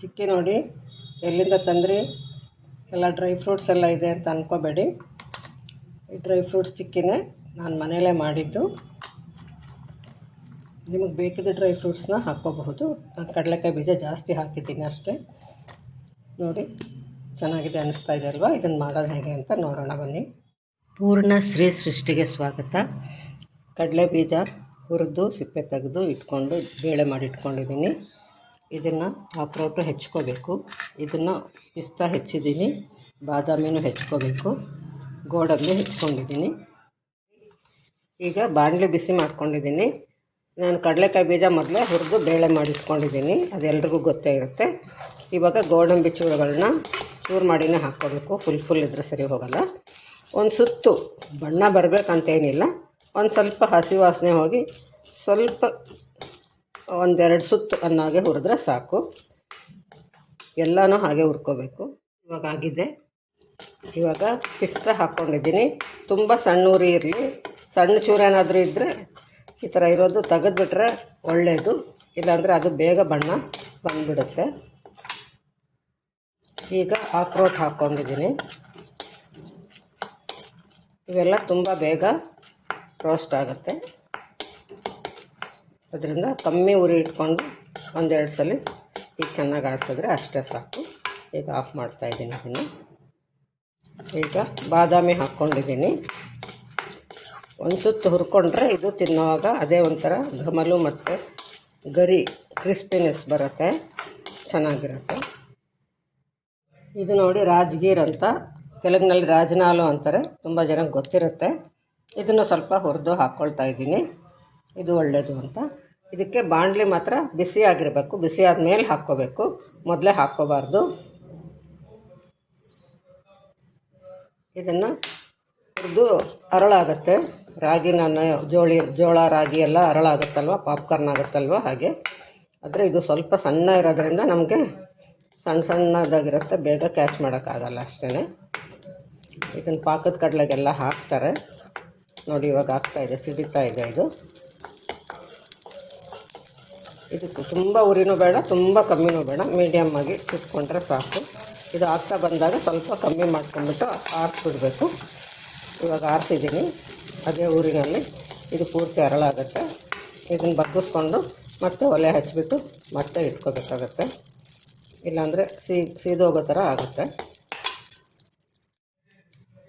ಚಿಕ್ಕಿ ನೋಡಿ ಎಲ್ಲಿಂದ ತಂದ್ರಿ? ಎಲ್ಲ ಡ್ರೈ ಫ್ರೂಟ್ಸ್ ಎಲ್ಲ ಇದೆ ಅಂತ ಅಂದ್ಕೋಬೇಡಿ ಈ ಡ್ರೈ ಫ್ರೂಟ್ಸ್ ಚಿಕ್ಕಿನೇ ನಾನು ಮನೆಯಲ್ಲೇ ಮಾಡಿದ್ದು. ನಿಮಗೆ ಬೇಕಿದ್ದ ಡ್ರೈ ಫ್ರೂಟ್ಸ್ನ ಹಾಕ್ಕೋಬಹುದು. ನಾನು ಕಡಲೆಕಾಯಿ ಬೀಜ ಜಾಸ್ತಿ ಹಾಕಿದ್ದೀನಿ ಅಷ್ಟೇ. ನೋಡಿ, ಚೆನ್ನಾಗಿದೆ ಅನಿಸ್ತಾ ಇದೆ ಅಲ್ವಾ? ಇದನ್ನು ಮಾಡೋದು ಹೇಗೆ ಅಂತ ನೋಡೋಣ ಬನ್ನಿ. ಪೂರ್ಣ ಶ್ರೀ ಸೃಷ್ಟಿಗೆ ಸ್ವಾಗತ. ಕಡಲೆ ಬೀಜ ಹುರಿದು, ಸಿಪ್ಪೆ ತೆಗೆದು, ಇಟ್ಕೊಂಡು, ಬೇಳೆ ಮಾಡಿ ಇಟ್ಕೊಂಡಿದ್ದೀನಿ. ಇದನ್ನು ಅಕ್ರೋಟು ಹೆಚ್ಕೋಬೇಕು. ಇದನ್ನು ಪಿಸ್ತಾ ಹೆಚ್ಚಿದ್ದೀನಿ. ಬಾದಾಮಿನೂ ಹೆಚ್ಕೋಬೇಕು. ಗೋಡಂಬಿ ಹೆಚ್ಕೊಂಡಿದ್ದೀನಿ. ಈಗ ಬಾಣಲೆ ಬಿಸಿ ಮಾಡ್ಕೊಂಡಿದ್ದೀನಿ. ನಾನು ಕಡಲೆಕಾಯಿ ಬೀಜ ಮೊದಲೇ ಹುರಿದು ಬೇಳೆ ಮಾಡಿಟ್ಕೊಂಡಿದ್ದೀನಿ. ಅದೆಲ್ರಿಗೂ ಗೊತ್ತೇ ಇರುತ್ತೆ. ಇವಾಗ ಗೋಡಂಬಿ ಚೂರುಗಳನ್ನ ಚೂರು ಮಾಡಿನೇ ಹಾಕ್ಕೋಬೇಕು. ಫುಲ್ ಫುಲ್ ಇದ್ರೆ ಸರಿ ಹೋಗಲ್ಲ. ಒಂದು ಸುತ್ತು ಬಣ್ಣ ಬರಬೇಕಂತೇನಿಲ್ಲ. ಒಂದು ಸ್ವಲ್ಪ ಹಸಿ ವಾಸನೆ ಹೋಗಿ ಸ್ವಲ್ಪ ಒಂದೆರಡು ಸುತ್ತು ಅನ್ನಾಗೆ ಹುರಿದ್ರೆ ಸಾಕು. ಎಲ್ಲನೂ ಹಾಗೆ ಹುರ್ಕೋಬೇಕು. ಇವಾಗ ಆಗಿದೆ. ಇವಾಗ ಪಿಸ್ತ ಹಾಕ್ಕೊಂಡಿದ್ದೀನಿ ತುಂಬ ಸಣ್ಣ ಉರಿ ಇರಲಿ. ಸಣ್ಣ ಚೂರು ಏನಾದರೂ ಇದ್ದರೆ ಈ ಥರ ಇರೋದು ತೆಗೆದುಬಿಟ್ರೆ ಒಳ್ಳೆಯದು ಇಲ್ಲಾಂದರೆ ಅದು ಬೇಗ ಬಣ್ಣ ಬಂದುಬಿಡುತ್ತೆ. ಈಗ ಆಕ್ರೋಟ್ ಹಾಕ್ಕೊಂಡಿದ್ದೀನಿ ಇವೆಲ್ಲ ತುಂಬ ಬೇಗ ರೋಸ್ಟ್ ಆಗುತ್ತೆ. ಅದರಿಂದ ಕಮ್ಮಿ ಉರಿ ಇಟ್ಕೊಂಡು ಒಂದೆರಡು ಸಲ ಈಗ ಚೆನ್ನಾಗಿ ಆಡ್ಸಿದ್ರೆ ಅಷ್ಟೇ ಸಾಕು. ಈಗ ಆಫ್ ಮಾಡ್ತಾಯಿದ್ದೀನಿ ಇದನ್ನು ಈಗ ಬಾದಾಮಿ ಹಾಕ್ಕೊಂಡಿದ್ದೀನಿ. ಒಂದು ಸುತ್ತು ಹುರ್ಕೊಂಡ್ರೆ ಇದು ತಿನ್ನುವಾಗ ಅದೇ ಒಂಥರ ಘಮಲು ಮತ್ತು ಗರಿ ಕ್ರಿಸ್ಪಿನೆಸ್ ಬರುತ್ತೆ, ಚೆನ್ನಾಗಿರುತ್ತೆ. ಇದು ನೋಡಿ ರಾಜ್ಗೀರ್ ಅಂತ, ತೆಲುಗಿನಲ್ಲಿ ರಾಜನಾಲು ಅಂತಾರೆ, ತುಂಬ ಜನಕ್ಕೆ ಗೊತ್ತಿರುತ್ತೆ. ಇದನ್ನು ಸ್ವಲ್ಪ ಹುರಿದು ಹಾಕ್ಕೊಳ್ತಾ ಇದ್ದೀನಿ. ಇದು ಒಳ್ಳೆಯದು ಅಂತ. ಇದಕ್ಕೆ ಬಾಣಲಿ ಮಾತ್ರ ಬಿಸಿ ಆಗಿರಬೇಕು. ಬಿಸಿ ಆದಮೇಲೆ ಹಾಕ್ಕೋಬೇಕು. ಮೊದಲೇ ಹಾಕ್ಕೋಬಾರ್ದು. ಇದನ್ನು ಇದು ಅರಳಾಗುತ್ತೆ. ರಾಗಿ ನಾನು ಜೋಳಿ, ಜೋಳ, ರಾಗಿ ಎಲ್ಲ ಅರಳಾಗುತ್ತಲ್ವ? ಪಾಪ್ಕಾರ್ನ್ ಆಗುತ್ತಲ್ವ? ಹಾಗೆ. ಆದರೆ ಇದು ಸ್ವಲ್ಪ ಸಣ್ಣ ಇರೋದ್ರಿಂದ ನಮಗೆ ಸಣ್ಣ ಸಣ್ಣದಾಗಿರುತ್ತೆ. ಬೇಗ ಕ್ಯಾಚ್ ಮಾಡೋಕ್ಕಾಗಲ್ಲ ಅಷ್ಟೇ ಇದನ್ನು ಪಾಕದ ಕಡಲೆಗೆಲ್ಲ ಹಾಕ್ತಾರೆ. ನೋಡಿ ಇವಾಗ ಆಗ್ತಾಯಿದೆ ಸಿಡಿತಾ ಇದೆ ಇದು. ಇದಕ್ಕೆ ತುಂಬ ಉರಿನೂ ಬೇಡ, ತುಂಬ ಕಮ್ಮಿನೂ ಬೇಡ. ಮೀಡಿಯಮ್ ಆಗಿ ಸಾಕು. ಇದು ಆಗ್ತಾ ಬಂದಾಗ ಸ್ವಲ್ಪ ಕಮ್ಮಿ ಮಾಡ್ಕೊಂಡ್ಬಿಟ್ಟು ಆರಿಸ್ಬಿಡ್ಬೇಕು. ಇವಾಗ ಆರಿಸಿದ್ದೀನಿ. ಅದೇ ಊರಿನಲ್ಲಿ ಇದು ಪೂರ್ತಿ ಅರಳಾಗುತ್ತೆ. ಇದನ್ನು ಬಗ್ಗಿಸ್ಕೊಂಡು ಮತ್ತೆ ಒಲೆ ಹಚ್ಚಿಬಿಟ್ಟು ಮತ್ತೆ ಇಟ್ಕೋಬೇಕಾಗತ್ತೆ. ಇಲ್ಲಾಂದರೆ ಸೀ, ಸೀದೋಗೋ ಥರ ಆಗುತ್ತೆ.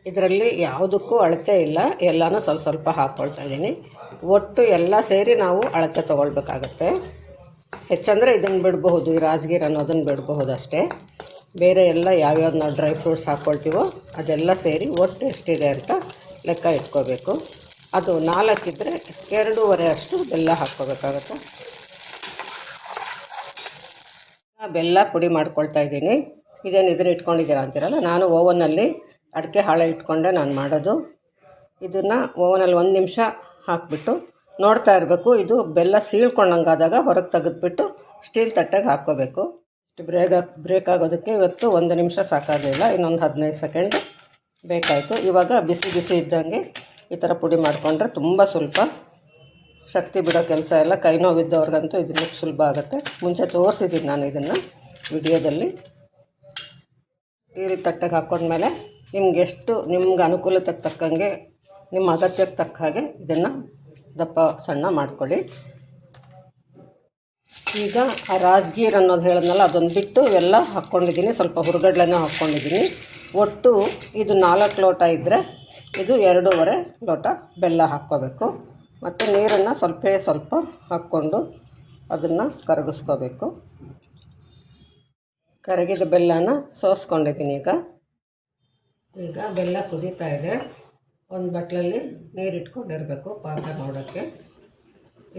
ಇದರಲ್ಲಿ ಯಾವುದಕ್ಕೂ ಅಳತೆ ಇಲ್ಲ. ಎಲ್ಲನೂ ಸ್ವಲ್ಪ ಸ್ವಲ್ಪ ಹಾಕ್ಕೊಳ್ತಾ ಇದ್ದೀನಿ ಒಟ್ಟು ಎಲ್ಲ ಸೇರಿ ನಾವು ಅಳತೆ ತೊಗೊಳ್ಬೇಕಾಗತ್ತೆ. ಹೆಚ್ಚಂದರೆ ಇದನ್ನು ಬಿಡಬಹುದು, ಈ ರಾಜಗೀರ ಅನ್ನೋದನ್ನು ಬಿಡಬಹುದು ಅಷ್ಟೇ. ಬೇರೆ ಎಲ್ಲ ಯಾವ್ಯಾವ್ದು ನಾವು ಡ್ರೈ ಫ್ರೂಟ್ಸ್ ಹಾಕ್ಕೊಳ್ತೀವೋ ಅದೆಲ್ಲ ಸೇರಿ ಒಟ್ಟು ಎಷ್ಟಿದೆ ಅಂತ ಲೆಕ್ಕ ಇಟ್ಕೋಬೇಕು. ಅದು ನಾಲ್ಕಿದ್ರೆ ಎರಡೂವರೆ ಅಷ್ಟು ಬೆಲ್ಲ ಹಾಕ್ಕೋಬೇಕಾಗತ್ತೆ. ಬೆಲ್ಲ ಪುಡಿ ಮಾಡ್ಕೊಳ್ತಾ ಇದ್ದೀನಿ. ಇದೇನು ಇದನ್ನ ಇಟ್ಕೊಂಡಿದ್ದೀರಾ ಅಂತೀರಲ್ಲ, ನಾನು ಓವನಲ್ಲಿ ಅಡಿಕೆ ಹಾಳೆ ಇಟ್ಕೊಂಡೆ ನಾನು ಮಾಡೋದು. ಇದನ್ನು ಓವನಲ್ಲಿ ಒಂದು ನಿಮಿಷ ಹಾಕಿಬಿಟ್ಟು ನೋಡ್ತಾ ಇರಬೇಕು. ಇದು ಬೆಲ್ಲ ಸೀಳ್ಕೊಂಡಂಗಾದಾಗ ಹೊರಗೆ ತೆಗೆದುಬಿಟ್ಟು ಸ್ಟೀಲ್ ತಟ್ಟೆಗೆ ಹಾಕ್ಕೋಬೇಕು. ಇಷ್ಟು ಬ್ರೇಕ್ ಬ್ರೇಕ್ ಆಗೋದಕ್ಕೆ ಇವತ್ತು ಒಂದು ನಿಮಿಷ ಸಾಕಾಗಲಿಲ್ಲ. ಇನ್ನೊಂದು ಹದಿನೈದು ಸೆಕೆಂಡ್ ಬೇಕಾಯಿತು. ಇವಾಗ ಬಿಸಿ ಬಿಸಿ ಇದ್ದಂಗೆ ಈ ಥರ ಪುಡಿ ಮಾಡಿಕೊಂಡ್ರೆ ತುಂಬ ಸ್ವಲ್ಪ ಶಕ್ತಿ ಬಿಡೋ ಕೆಲಸ ಎಲ್ಲ ಕೈ ನೋವಿದ್ದವ್ರಿಗಂತೂ ಇದನ್ನು ಸುಲಭ ಆಗುತ್ತೆ. ಮುಂಚೆ ತೋರಿಸಿದ್ದೀನಿ ನಾನು ಇದನ್ನು ವಿಡಿಯೋದಲ್ಲಿ. ಸ್ಟೀಲ್ ತಟ್ಟೆಗೆ ಹಾಕ್ಕೊಂಡ್ಮೇಲೆ ನಿಮ್ಗೆ ಎಷ್ಟು, ನಿಮ್ಗೆ ಅನುಕೂಲತೆಗೆ ತಕ್ಕಂಗೆ, ನಿಮ್ಮ ಅಗತ್ಯಕ್ಕೆ ತಕ್ಕ ಹಾಗೆ ಇದನ್ನು ದಪ್ಪ ಸಣ್ಣ ಮಾಡ್ಕೊಳ್ಳಿ. ಈಗ ಆ ರಾಜ್ಗೀರ್ ಅನ್ನೋದು ಹೇಳಿದ್ನಲ್ಲ, ಅದೊಂದು ಬಿಟ್ಟು ಇವೆಲ್ಲ ಹಾಕ್ಕೊಂಡಿದ್ದೀನಿ. ಸ್ವಲ್ಪ ಹುರುಗಡ್ಲೆನೂ ಹಾಕ್ಕೊಂಡಿದ್ದೀನಿ. ಒಟ್ಟು ಇದು ನಾಲ್ಕು ಲೋಟ ಇದ್ದರೆ ಇದು ಎರಡೂವರೆ ಲೋಟ ಬೆಲ್ಲ ಹಾಕ್ಕೋಬೇಕು. ಮತ್ತು ನೀರನ್ನು ಸ್ವಲ್ಪ ಸ್ವಲ್ಪ ಹಾಕ್ಕೊಂಡು ಅದನ್ನು ಕರಗಿಸ್ಕೋಬೇಕು. ಕರಗಿದ ಬೆಲ್ಲನ ಸೋಸ್ಕೊಂಡಿದ್ದೀನಿ ಈಗ. ಈಗ ಬೆಲ್ಲ ಕುದೀತಾ ಇದೆ. ಒಂದು ಬಟ್ಲಲ್ಲಿ ನೀರಿಟ್ಕೊಂಡಿರಬೇಕು ಪಾಕ ನೋಡೋಕ್ಕೆ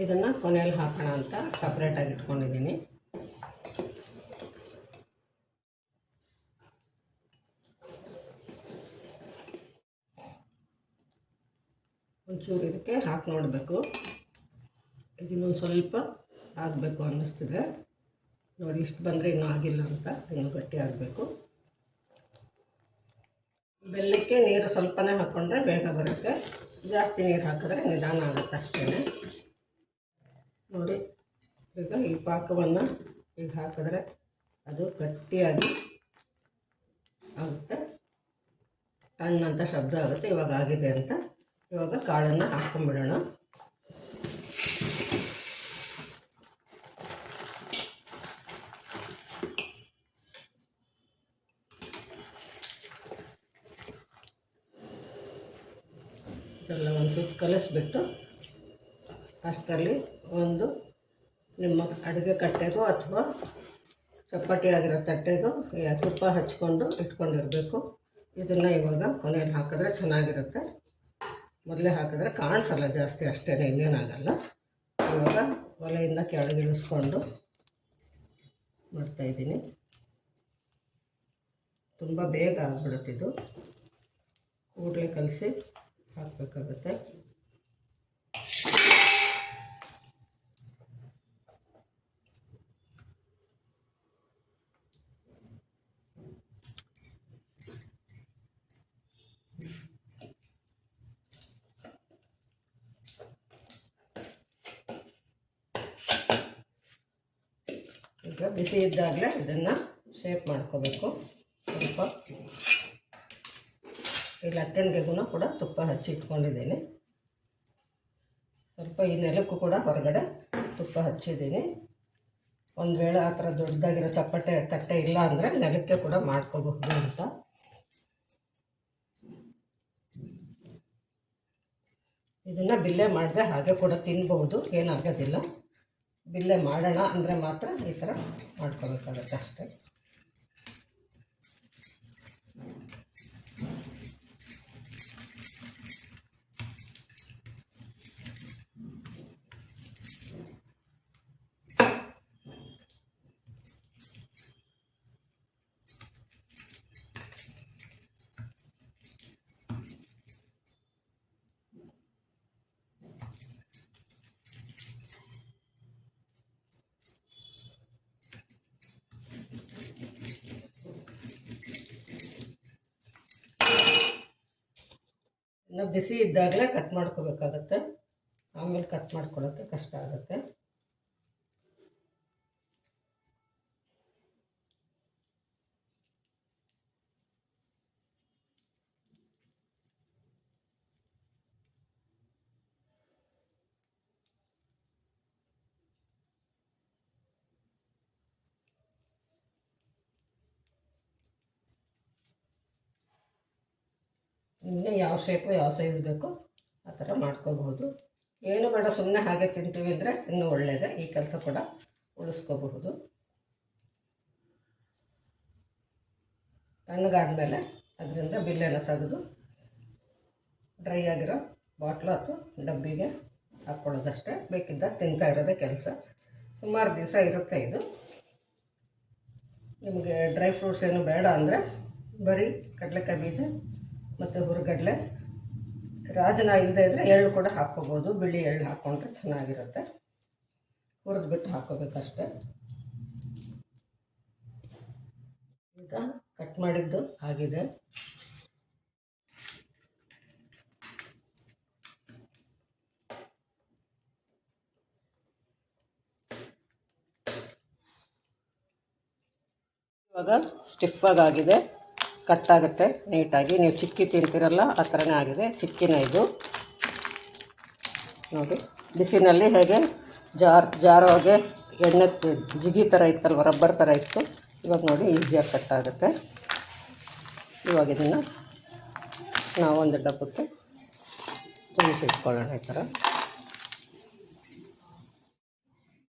ಇದನ್ನು ಕೊನೆಯಲ್ಲಿ ಹಾಕೋಣ ಅಂತ ಸಪ್ರೇಟಾಗಿ ಇಟ್ಕೊಂಡಿದ್ದೀನಿ. ಒಂಚೂರು ಇದಕ್ಕೆ ಹಾಕಿ ನೋಡಬೇಕು. ಇದನ್ನೊಂದು ಸ್ವಲ್ಪ ಆಗಬೇಕು ಅನ್ನಿಸ್ತಿದೆ. ನೋಡಿ, ಇಷ್ಟು ಬಂದರೆ ಇನ್ನೂ ಆಗಿಲ್ಲ ಅಂತ, ಇನ್ನೂ ಗಟ್ಟಿ ಆಗಬೇಕು. ಬೆಲ್ಲಕ್ಕೆ ನೀರು ಸ್ವಲ್ಪನೇ ಹಾಕ್ಕೊಂಡ್ರೆ ಬೇಗ ಬರುತ್ತೆ. ಜಾಸ್ತಿ ನೀರು ಹಾಕಿದ್ರೆ ನಿಧಾನ ಆಗುತ್ತೆ ಅಷ್ಟೇ ನೋಡಿ, ಈಗ ಈ ಪಾಕವನ್ನು ಈಗ ಹಾಕಿದ್ರೆ ಅದು ಗಟ್ಟಿಯಾಗಿ ಆಗುತ್ತೆ. ತಣ್ಣಂಥ ಶಬ್ದ ಆಗುತ್ತೆ, ಇವಾಗ ಆಗಿದೆ ಅಂತ. ಇವಾಗ ಕಾಳನ್ನು ಹಾಕ್ಕೊಂಬಿಡೋಣ ಇದೆಲ್ಲ ಒಂದು ಸುತ್ತು ಕಲಿಸ್ಬಿಟ್ಟು ಅಷ್ಟರಲ್ಲಿ ಒಂದು ನಿಮ್ಮ ಅಡುಗೆ ಕಟ್ಟೆಗೋ ಅಥವಾ ಚಪಾತಿ ಆಗಿರೋ ತಟ್ಟೆಗೂ ತುಪ್ಪ ಹಚ್ಕೊಂಡು ಇಟ್ಕೊಂಡಿರಬೇಕು. ಇದನ್ನು ಇವಾಗ ಕೊನೆಯಲ್ಲಿ ಹಾಕಿದ್ರೆ ಚೆನ್ನಾಗಿರುತ್ತೆ. ಮೊದಲೇ ಹಾಕಿದ್ರೆ ಕಾಣಿಸಲ್ಲ ಜಾಸ್ತಿ ಅಷ್ಟೇ ಇನ್ನೇನಾಗಲ್ಲ ಇವಾಗ ಒಲೆಯಿಂದ ಕೆಳಗಿಳಿಸ್ಕೊಂಡು ಮಾಡ್ತಾಯಿದ್ದೀನಿ ತುಂಬ ಬೇಗ ಆಗ್ಬಿಡುತ್ತಿದ್ದು ಕೂಡಲೇ ಕಲಸಿ ಹಾಕಬೇಕಾಗುತ್ತೆ. ಈಗ ಬಿಸಿ ಇದ್ದಾಗಲೇ ಇದನ್ನು ಶೇಪ್ ಮಾಡ್ಕೋಬೇಕು. ಸ್ವಲ್ಪ ಈ ಲಟ್ಟಣಿಗೆಗೂ ಕೂಡ ತುಪ್ಪ ಹಚ್ಚಿ ಇಟ್ಕೊಂಡಿದ್ದೀನಿ. ಸ್ವಲ್ಪ ಈ ನೆಲಕ್ಕೂ ಕೂಡ ಹೊರಗಡೆ ತುಪ್ಪ ಹಚ್ಚಿದ್ದೀನಿ. ಒಂದು ವೇಳೆ ಆ ಥರ ದೊಡ್ಡದಾಗಿರೋ ಚಪ್ಪಟೆ, ತಟ್ಟೆ ಇಲ್ಲ ಅಂದರೆ ನೆಲಕ್ಕೆ ಕೂಡ ಮಾಡ್ಕೋಬಹುದು ಅಂತ. ಇದನ್ನು ಬಿಲ್ಲೆ ಮಾಡಿದೆ ಹಾಗೆ ಕೂಡ ತಿನ್ಬಹುದು ಏನಾಗೋದಿಲ್ಲ ಬಿಲ್ಲೆ ಮಾಡೋಣ ಅಂದರೆ ಮಾತ್ರ ಈ ಥರ ಮಾಡ್ಕೋಬೇಕಾಗತ್ತೆ ಅಷ್ಟೇ. ಇನ್ನು ಬಿಸಿ ಇದ್ದಾಗಲೇ ಕಟ್ ಮಾಡ್ಕೋಬೇಕಾಗತ್ತೆ. ಆಮೇಲೆ ಕಟ್ ಮಾಡ್ಕೊಳ್ಳೋಕ್ಕೆ ಕಷ್ಟ ಆಗುತ್ತೆ. ನಿಮಗೆ ಯಾವ ಶೇಪು ಯಾವ ಸೈಜ್ ಬೇಕೋ ಆ ಥರ ಮಾಡ್ಕೋಬಹುದು. ಏನು ಬೇಡ ಸುಮ್ಮನೆ ಹಾಗೆ ತಿಂತೀವಿ ಅಂದರೆ ಇನ್ನೂ ಒಳ್ಳೆಯದೇ ಈ ಕೆಲಸ ಕೂಡ ಉಳಿಸ್ಕೋಬಹುದು. ತಣ್ಣಗಾದ್ಮೇಲೆ ಅದರಿಂದ ಬಿಲ್ಲೆಲ್ಲ ತೆಗೆದು ಡ್ರೈ ಆಗಿರೋ ಬಾಟ್ಲು ಅಥವಾ ಡಬ್ಬಿಗೆ ಹಾಕ್ಕೊಳ್ಳೋದಷ್ಟೇ. ಬೇಕಿದ್ದಾಗ ತಿಂತಾ ಇರೋದೇ ಕೆಲಸ. ಸುಮಾರು ದಿವಸ ಇರುತ್ತೆ ಇದು. ನಿಮಗೆ ಡ್ರೈ ಫ್ರೂಟ್ಸ್ ಏನು ಬೇಡ ಅಂದರೆ ಬರೀ ಕಡಲೆಕಾಯಿ ಬೀಜ ಮತ್ತು ಹುರುಗಡ್ಲೆ ರಾಜನ ಇಲ್ಲದೆ ಇದ್ದರೆ ಎಳ್ಳು ಕೂಡ ಹಾಕ್ಕೋಬೋದು. ಬಿಳಿ ಎಳ್ಳು ಹಾಕ್ಕೊಂಡ್ರೆ ಚೆನ್ನಾಗಿರುತ್ತೆ. ಹುರಿದ್ಬಿಟ್ಟು ಹಾಕ್ಕೋಬೇಕಷ್ಟೆ. ಈಗ ಕಟ್ ಮಾಡಿದ್ದು ಆಗಿದೆ. ಇವಾಗ ಸ್ಟಿಫ್ ಆಗಿದೆ. ಕಟ್ ಆಗುತ್ತೆ ನೀಟಾಗಿ. ನೀವು ಚಿಕ್ಕಿ ತಿಂತೀರಲ್ಲ ಆ ಥರನೇ ಆಗಿದೆ. ಚಿಕ್ಕಿನ ಇದು. ನೋಡಿ, ಬಿಸಿನಲ್ಲಿ ಹೇಗೆ ಜಾರ್, ಜಾರೋಗೆ ಎಣ್ಣೆ ಜಿಗಿ ಥರ ಇತ್ತಲ್ವ, ರಬ್ಬರ್ ಥರ ಇತ್ತು. ಇವಾಗ ನೋಡಿ, ಈಸಿಯಾಗಿ ಕಟ್ ಆಗುತ್ತೆ ಇವಾಗ ಇದನ್ನು ನಾವೊಂದು ಡಬ್ಬಕ್ಕೆ ತುಂಬಿಸಿಟ್ಕೊಳ್ಳೋಣ ಈ ಥರ.